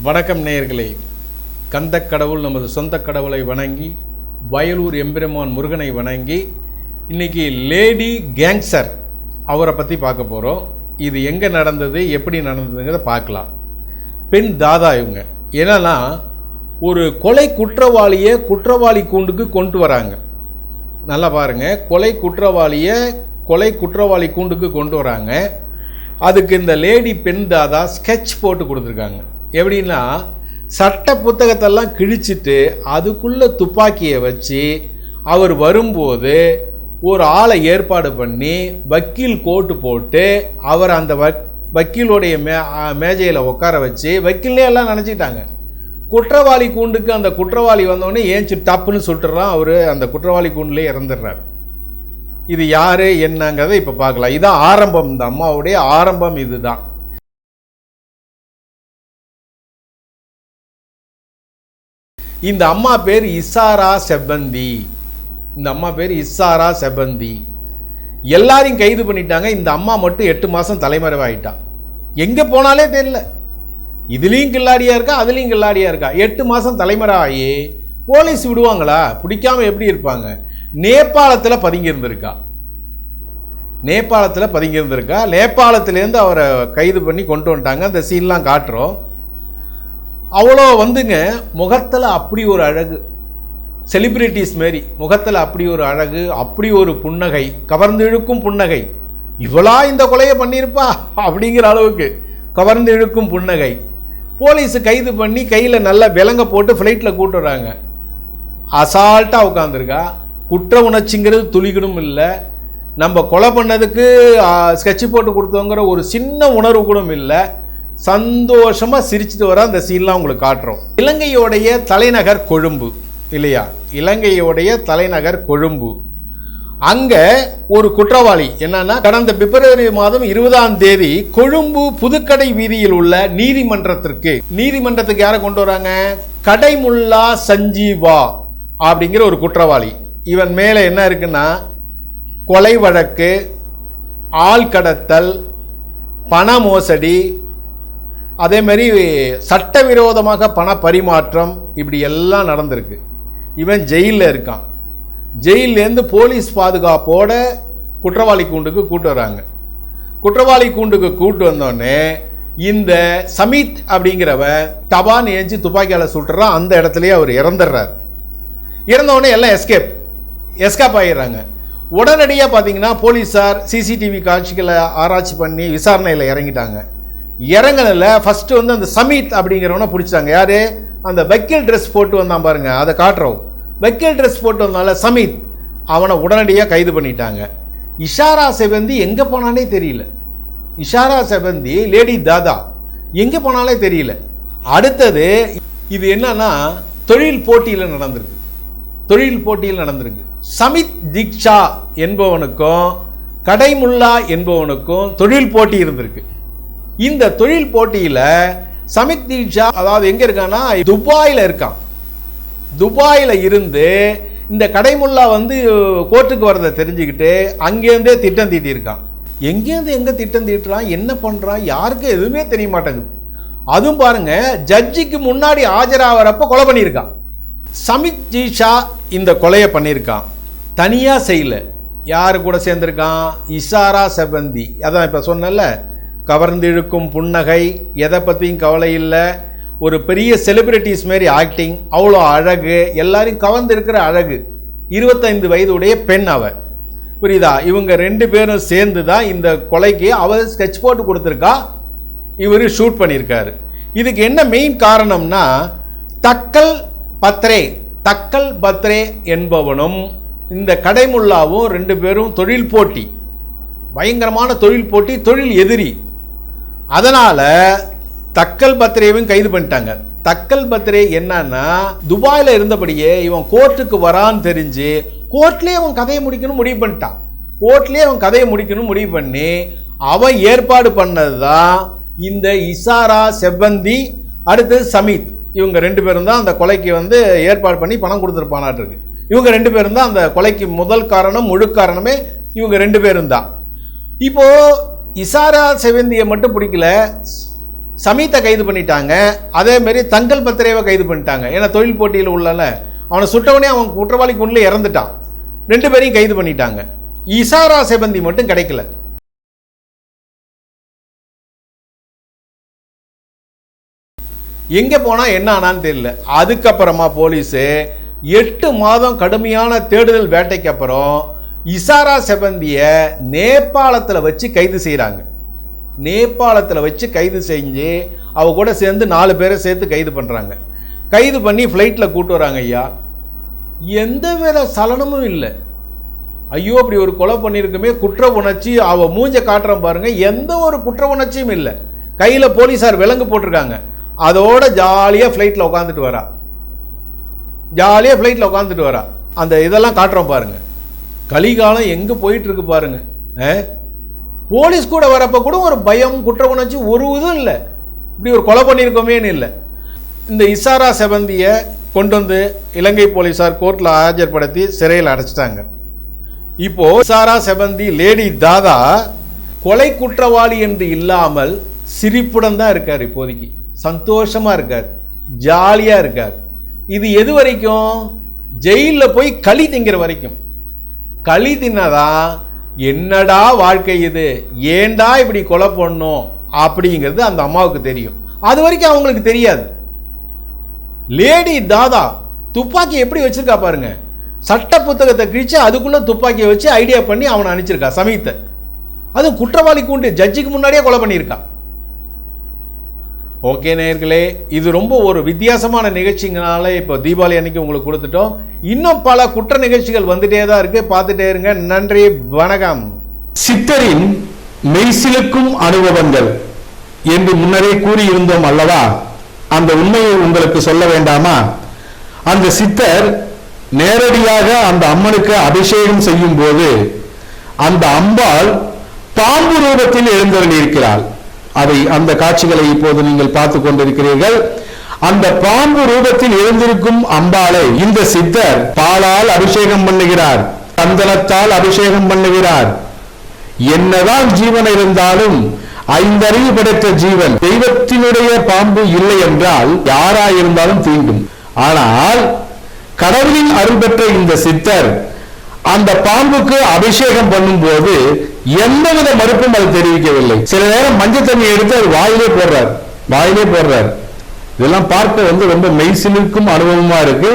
வணக்கம் நேயர்களே. கந்த கடவுள் நமது சொந்த கடவுளை வணங்கி வயலூர் எம்பெருமான் முருகனை வணங்கி இன்னைக்கு லேடி கேங்ஸர் அவரை பற்றி பார்க்க போகிறோம் இது எங்கே நடந்தது எப்படி நடந்ததுங்கிறத பார்க்கலாம். பெண் தாதா இவங்க. என்னன்னா ஒரு கொலை குற்றவாளியை குற்றவாளி கூண்டுக்கு கொண்டு வராங்க. நல்லா பாருங்க. கொலை குற்றவாளியை கொலை குற்றவாளி கூண்டுக்கு கொண்டு வராங்க. அதுக்கு இந்த லேடி பெண் தாதா ஸ்கெட்ச் போட்டு கொடுத்துருக்காங்க. எப்படின்னா சட்ட புத்தகத்தெல்லாம் கிழிச்சிட்டு அதுக்குள்ளே துப்பாக்கியை வச்சு அவர் வரும்போது ஒரு ஆளை ஏற்பாடு பண்ணி வக்கீல் கோட்டு போட்டு அவர் அந்த வக் வக்கீலுடைய மே மேஜையில் உட்கார வச்சு வக்கீல்லே எல்லாம் நினச்சிக்கிட்டாங்க. குற்றவாளி கூண்டுக்கு அந்த குற்றவாளி வந்தோடனே ஏஞ்சி டப்புன்னு சுட்டுறான் அவர் அந்த குற்றவாளி கூண்டுலேயே இறந்துடுறார். இது யார் என்னங்கிறத இப்போ பார்க்கலாம். இதுதான் ஆரம்பம். இந்த அம்மாவுடைய ஆரம்பம் இதுதான். இந்த அம்மா பேர் இசாரா செவ்வந்தி. இந்த அம்மா பேர் இசாரா செவ்வந்தி. எல்லாரையும் கைது பண்ணிட்டாங்க. இந்த அம்மா மட்டும் எட்டு மாதம் தலைமறைவாயிட்டான் எங்கே போனாலே தெரியல. இதுலேயும் கில்லாடியாக இருக்கா? அதுலேயும் கில்லாடியாக இருக்கா? எட்டு மாதம் தலைமறைவாகி போலீஸ் விடுவாங்களா? பிடிக்காம எப்படி இருப்பாங்க? நேபாளத்தில் பதுங்கியிருந்திருக்கா. நேபாளத்தில் பதுங்கியிருந்திருக்கா. நேபாளத்துலேருந்து அவரை கைது பண்ணி கொண்டு வந்துட்டாங்க. அந்த சீன்லாம் காட்டுறோம். அவ்வளோ வந்துங்க முகத்தில் அப்படி ஒரு அழகு. செலிப்ரிட்டிஸ் மாரி முகத்தில் அப்படி ஒரு அழகு அப்படி ஒரு புன்னகை கவர்ந்து இழுக்கும் புன்னகை. இவளா இந்த கொலையை பண்ணியிருப்பா? அப்படிங்கிற அளவுக்கு கவர்ந்து இழுக்கும் புன்னகை. போலீஸ் கைது பண்ணி கையில் நல்லா விலங்க போட்டு ஃப்ளைட்டில் கூட்டுறாங்க அசால்ட்டாக உட்காந்துருக்கா குற்ற உணர்ச்சிங்கிறது துளிகளும் இல்லை. நம்ம கொலை பண்ணதுக்கு ஸ்கெட்ச் போட்டு கொடுத்தோங்கிற ஒரு சின்ன உணர்வு கூட இல்லை. சந்தோஷமாக சிரிச்சிட்டு வர அந்த சீன்லாம் உங்களுக்கு காட்டுறோம். இலங்கையோடைய தலைநகர் கொழும்பு இல்லையா? இலங்கையோடைய தலைநகர் கொழும்பு. அங்கே ஒரு குற்றவாளி என்னன்னா கடந்த பிப்ரவரி மாதம் இருபதாம் தேதி கொழும்பு புதுக்கடை வீதியில் உள்ள நீதிமன்றத்திற்கு நீதிமன்றத்துக்கு யாரை கொண்டு வராங்க? கடைமுல்லா சஞ்சீவா அப்படிங்கிற ஒரு குற்றவாளி. இவன் மேலே என்ன இருக்குன்னா கொலை வழக்கு ஆள் கடத்தல் பண மோசடி அதேமாரி சட்டவிரோதமாக பண பரிமாற்றம் இப்படி எல்லாம் நடந்திருக்கு. இவன் ஜெயிலில் இருக்கான். ஜெயிலேருந்து போலீஸ் பாதுகாப்போட குற்றவாளி கூண்டுக்கு கூட்டு வராங்க. குற்றவாளி கூண்டுக்கு கூட்டு வந்தோடனே இந்த சமித் அப்படிங்கிறவன் டபான் ஏஞ்சி துப்பாக்கியால் சுட்டுறான் அந்த இடத்துலையே அவர் இறந்துடுறார். இறந்தவொடனே எல்லாம் எஸ்கேப். எஸ்கேப் ஆகிடுறாங்க உடனடியாக பார்த்தீங்கன்னா போலீஸார் சிசிடிவி காட்சிகளை ஆராய்ச்சி பண்ணி விசாரணையில் இறங்கிட்டாங்க. இறங்கினதில் ஃபஸ்ட்டு வந்து அந்த சமீத் அப்படிங்கிறவனை பிடிச்சாங்க. யார்? அந்த வக்கீல் ட்ரெஸ் போட்டு வந்தான் பாருங்கள் அதை காட்டுறோம். வக்கீல் ட்ரெஸ் போட்டு வந்தால சமீத் அவனை உடனடியாக கைது பண்ணிட்டாங்க. இஷாரா செவந்தி எங்கே போனானே தெரியல. இஷாரா செவந்தி லேடி தாதா எங்கே போனாலே தெரியல. அடுத்தது இது என்னன்னா தொழில் போட்டியில் நடந்திருக்கு. தொழில் போட்டியில் நடந்திருக்கு. சமித் தீக்ஷா என்பவனுக்கும் கடைமுல்லா என்பவனுக்கும் தொழில் போட்டி இருந்திருக்கு. இந்த தொழில் போட்டியில் சமித் தீட்சா அதாவது எங்கே இருக்கான்னா துபாயில் இருக்கான். துபாயில் இருந்து இந்த கடைமுல்லா வந்து கோர்ட்டுக்கு வரதை தெரிஞ்சுக்கிட்டு அங்கேருந்தே திட்டம் தீட்டியிருக்கான். எங்கேருந்து எங்கே திட்டம் தீட்டுறான் என்ன பண்ணுறான் யாருக்கும் எதுவுமே தெரிய மாட்டேங்குது. அதுவும் பாருங்க ஜட்ஜிக்கு முன்னாடி ஆஜராகிறப்ப கொலை பண்ணியிருக்கான். சமித் ஜீஷா இந்த கொலையை பண்ணியிருக்கான். தனியாக செய்யல. யார் கூட சேர்ந்துருக்கான்? இஷாரா செபந்தி அதான் இப்போ சொன்னல கவர்ந்திழுக்கும் புன்னகை எதை பற்றியும் கவலை இல்லை. ஒரு பெரிய செலிப்ரிட்டிஸ் மாரி ஆக்டிங் அவ்வளோ அழகு. எல்லாரையும் கவர்ந்து இருக்கிற அழகு. இருபத்தைந்து வயதுடைய பெண் அவ. புரியுதா? இவங்க ரெண்டு பேரும் சேர்ந்து தான் இந்த கொலைக்கு அவர் ஸ்கெட்ச் போட்டு கொடுத்துருக்கா. இவர் ஷூட் பண்ணியிருக்காரு. இதுக்கு என்ன மெயின் காரணம்னா தக்கல் பத்ரே தக்கல் பத்ரே என்பவனும் இந்த கடைமுல்லாவும் ரெண்டு பேரும் தொழில் போட்டி. பயங்கரமான தொழில் போட்டி தொழில் எதிரி. அதனால் தக்கல் பத்ரேவையும் கைது பண்ணிட்டாங்க. தக்கல் பத்ரே என்னன்னா துபாயில் இருந்தபடியே இவன் கோர்ட்டுக்கு வரான்னு தெரிஞ்சு கோர்ட்லேயே அவன் கதையை முடிக்கணும் முடிவு பண்ணிட்டான். கோர்ட்லேயே அவன் கதையை முடிக்கணும் முடிவு பண்ணி அவன் ஏற்பாடு பண்ணது தான் இந்த இசாரா செவ்வந்தி அடுத்தது சமீத். இவங்க ரெண்டு பேரும் தான் அந்த கொலைக்கு வந்து ஏற்பாடு பண்ணி பணம் கொடுத்துருப்பானாட்டிருக்கு. இவங்க ரெண்டு பேரும் தான் அந்த கொலைக்கு முதல் காரணம் முழு காரணமே இவங்க ரெண்டு பேரும் தான். இப்போது இசாரா செவந்தியை மட்டும் பிடிக்கல சமீத்தை கைது பண்ணிட்டாங்க. அதேமாரி தங்கல் பத்திரேவை கைது பண்ணிட்டாங்க. ஏன்னா தொழில் போட்டியில் உள்ளல அவனை சுட்டவனே அவன் குற்றவாளிக்கு உள்ளே இறந்துட்டான். ரெண்டு பேரையும் கைது பண்ணிட்டாங்க. இசாரா செபந்தி மட்டும் கிடைக்கல. எங்கே போனால் என்ன ஆனான்னு தெரியல. அதுக்கப்புறமா போலீஸு எட்டு மாதம் கடுமையான தேடுதல் வேட்டைக்கு அப்புறம் இசாரா செவந்தியை நேபாளத்தில் வச்சு கைது செய்கிறாங்க நேபாளத்தில் வச்சு கைது செஞ்சு அவ கூட சேர்ந்து நாலு பேரை சேர்த்து கைது பண்ணுறாங்க கைது பண்ணி ஃப்ளைட்டில் கூட்டு வராங்க ஐயா. எந்த வித சலனமும் இல்லை. ஐயோ அப்படி ஒரு கொலை பண்ணியிருக்குமே குற்ற உணர்ச்சி அவள் மூஞ்ச காட்டுறான் பாருங்கள் எந்த ஒரு குற்ற உணர்ச்சியும் இல்லை. கையில் போலீஸார் விலங்கு போட்டிருக்காங்க. அதோட ஜாலியாக ஃப்ளைட்டில் உட்காந்துட்டு வரா. ஜாலியாக ஃப்ளைட்டில் உட்காந்துட்டு வரா. அந்த இதெல்லாம் காட்டுறோம் பாருங்கள் கலிகாலம் எங்கே போயிட்டு இருக்கு பாருங்க. ஆ? போலீஸ் கூட வரப்ப கூட ஒரு பயம் குற்ற உணர்ச்சி ஒரு இதுவும் இல்லை. இப்படி ஒரு கொலை பண்ணியிருக்கோமேன்னு இல்லை. இந்த இசாரா செவந்தியை கொண்டு வந்து இலங்கை போலீஸார் கோர்ட்டில் ஆஜர்படுத்தி சிறையில் அடைச்சிட்டாங்க. இப்போ இசாரா செவந்தி லேடி தாதா கொலை குற்றவாளி என்று இல்லாமல் சிரிப்புடன் தான் இருக்கார் இப்போதைக்கு. சந்தோஷமா இருக்கார். ஜாலியா இருக்கார். இது எது வரைக்கும்? ஜெயிலில் போய் களி திங்கிற வரைக்கும். களி தின்னதான் என்னடா வாழ்க்கை இது? ஏன்டா இப்படி கொலை பண்ணும்? அப்படிங்கிறது அந்த அம்மாவுக்கு தெரியும். அது வரைக்கும் அவங்களுக்கு தெரியாது. லேடி தாதா துப்பாக்கி எப்படி வச்சிருக்கா பாருங்க. சட்ட புத்தகத்தை கிழிச்சு அதுக்குள்ளே துப்பாக்கியை வச்சு ஐடியா பண்ணி அவனை அனுப்பிச்சிருக்கா சமீத்தை அது குற்றவாளி கூண்டு ஜட்ஜுக்கு முன்னாடியே கொலை பண்ணியிருக்கா. ஓகே நேயர்களே இது ரொம்ப ஒரு வித்தியாசமான நிகழ்ச்சிங்கனால இப்போ தீபாவளி அன்னைக்கு உங்களுக்கு கொடுத்துட்டோம். இன்னும் பல குற்ற நிகழ்ச்சிகள் வந்துட்டே தான் இருக்கு. பார்த்துட்டே இருங்க. நன்றி வணக்கம். சித்தரின் மெய்சிலுக்கும் அனுபவங்கள் என்று முன்னரே கூறியிருந்தோம் அல்லவா? அந்த உண்மையை உங்களுக்கு சொல்ல வேண்டாமா? அந்த சித்தர் நேரடியாக அந்த அம்மனுக்கு அபிஷேகம் செய்யும் போது அந்த அம்பாள் பாம்பு ரூபத்தில் எழுந்தருளியிருக்கிறாள். அதை அந்த காட்சிகளை இப்போது நீங்கள் பார்த்து கொண்டிருக்கிறீர்கள். அந்த பாம்பு ரூபத்தில் எழுந்திருக்கும் அம்பாளை இந்த சித்தர் பாலால் அபிஷேகம் பண்ணுகிறார் சந்தனத்தால் அபிஷேகம் பண்ணுகிறார். என்னதான் ஜீவன் இருந்தாலும் ஐந்தறிவு படைத்த ஜீவன் தெய்வத்தினுடைய பாம்பு இல்லை என்றால் யாராயிருந்தாலும் தீண்டும் ஆனால் கடவுளின் அருள் பெற்ற இந்த சித்தர் அந்த பாம்புக்கு அபிஷேகம் பண்ணும்போது எந்தவித மறுப்பும் அது தெரிவிக்கவில்லை. சில நேரம் மஞ்சள் தண்ணி எடுத்து அது வாயிலே போடுறார். வாயிலே போடுறார். இதெல்லாம் பார்க்க வந்து ரொம்ப மெய்சிலுக்கும் அனுபவமா இருக்கு.